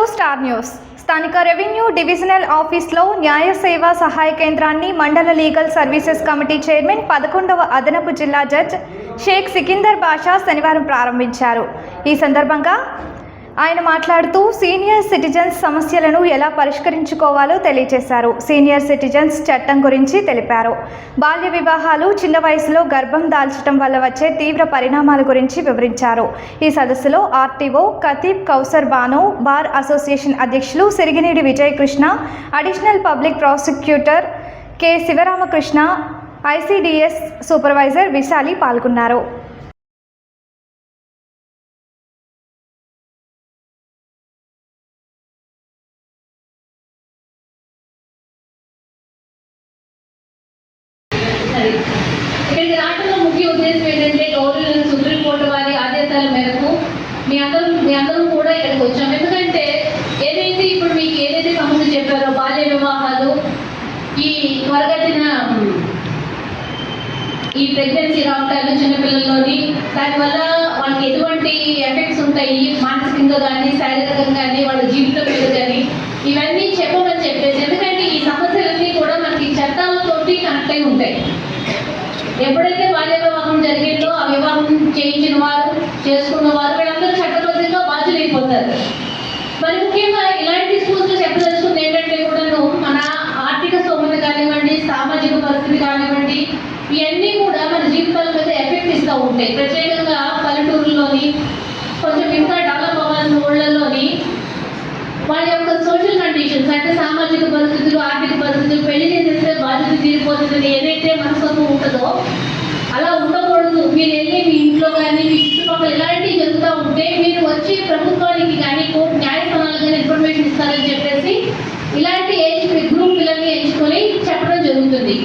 To star news. స్థానిక revenue divisional ఆఫీస్లో న్యాయ సేవా సహాయ కేంద్రాన్ని మండల లీగల్ సర్వీసెస్ కమిటీ చైర్మన్ పదకొండవ అదనపు జిల్లా జడ్జ్ షేక్ సికిందర్ బాషా శనివారం ప్రారంభించారు. ఈ సందర్భంగా ఆయన మాట్లాడుతూ సీనియర్ సిటిజన్స్ సమస్యలను ఎలా పరిష్కరించుకోవాలో తెలియజేశారు సీనియర్ సిటిజన్స్ చట్టం గురించి తెలిపారు. బాల్య వివాహాలు చిన్న వయసులో గర్భం దాల్చడం వల్ల వచ్చే తీవ్ర పరిణామాల గురించి వివరించారు. ఈ సదస్సులో RTO Katib Kausar Banu bar association అధ్యక్షులు Sirigineedi Vijayakrishna additional public prosecutor K Sivaramakrishna ICDS supervisor Visali పాల్గొన్నారు. ఈ ప్రెగ్నెన్సీ రావటాలు చిన్నపిల్లల్లోని దానివల్ల వాళ్ళకి ఎటువంటి ఎఫెక్ట్స్ ఉంటాయి? మానసికంగా కానీ శారీరకంగా కానీ వాళ్ళ జీవితం మీద కానీ ఇవన్నీ చెప్పమని చెప్పేసి ఎందుకంటే ఈ సమస్యలన్నీ కూడా మనకి చట్టాలతోటి కనెక్ట్ అయి ఉంటాయి. ఎప్పుడైతే బాల్య వివాహం జరిగిందో ఆ వివాహం చేయించిన వారు చేసుకున్న వారు వీళ్ళందరూ చట్టబద్ధంగా బాధ్యులైపోతారు. మరి ముఖ్యంగా ఇలాంటి కూడా మన జీవితాల మీద ఎఫెక్ట్ ఇస్తూ ఉంటాయి ప్రత్యేకంగా పల్లెటూరులోని కొంచెం ఇంకా డెవలప్ అవ్వాల్సిన ఊళ్ళల్లోని వాళ్ళ యొక్క సోషల్ కండిషన్స్ అంటే సామాజిక పరిస్థితులు ఆర్థిక పరిస్థితులు పెళ్ళి చేసేస్తే బాధ్యత తీరిపోతుందని ఏదైతే మనస్తత్వం ఉంటుందో అలా ఉండకూడదు. మీరు వెళ్ళి మీ ఇంట్లో కానీ మీ చుట్టుపక్కల ఇలాంటివి జరుగుతూ ఉంటే మీరు వచ్చి ప్రభుత్వానికి కానీ కోర్టు న్యాయస్థానాలు కానీ ఇన్ఫర్మేషన్ ఇస్తారని చెప్పేసి ఇలాంటి ఏజ్ గ్రూప్ పిల్లల్ని ఎంచుకొని చెప్పడం జరుగుతుంది.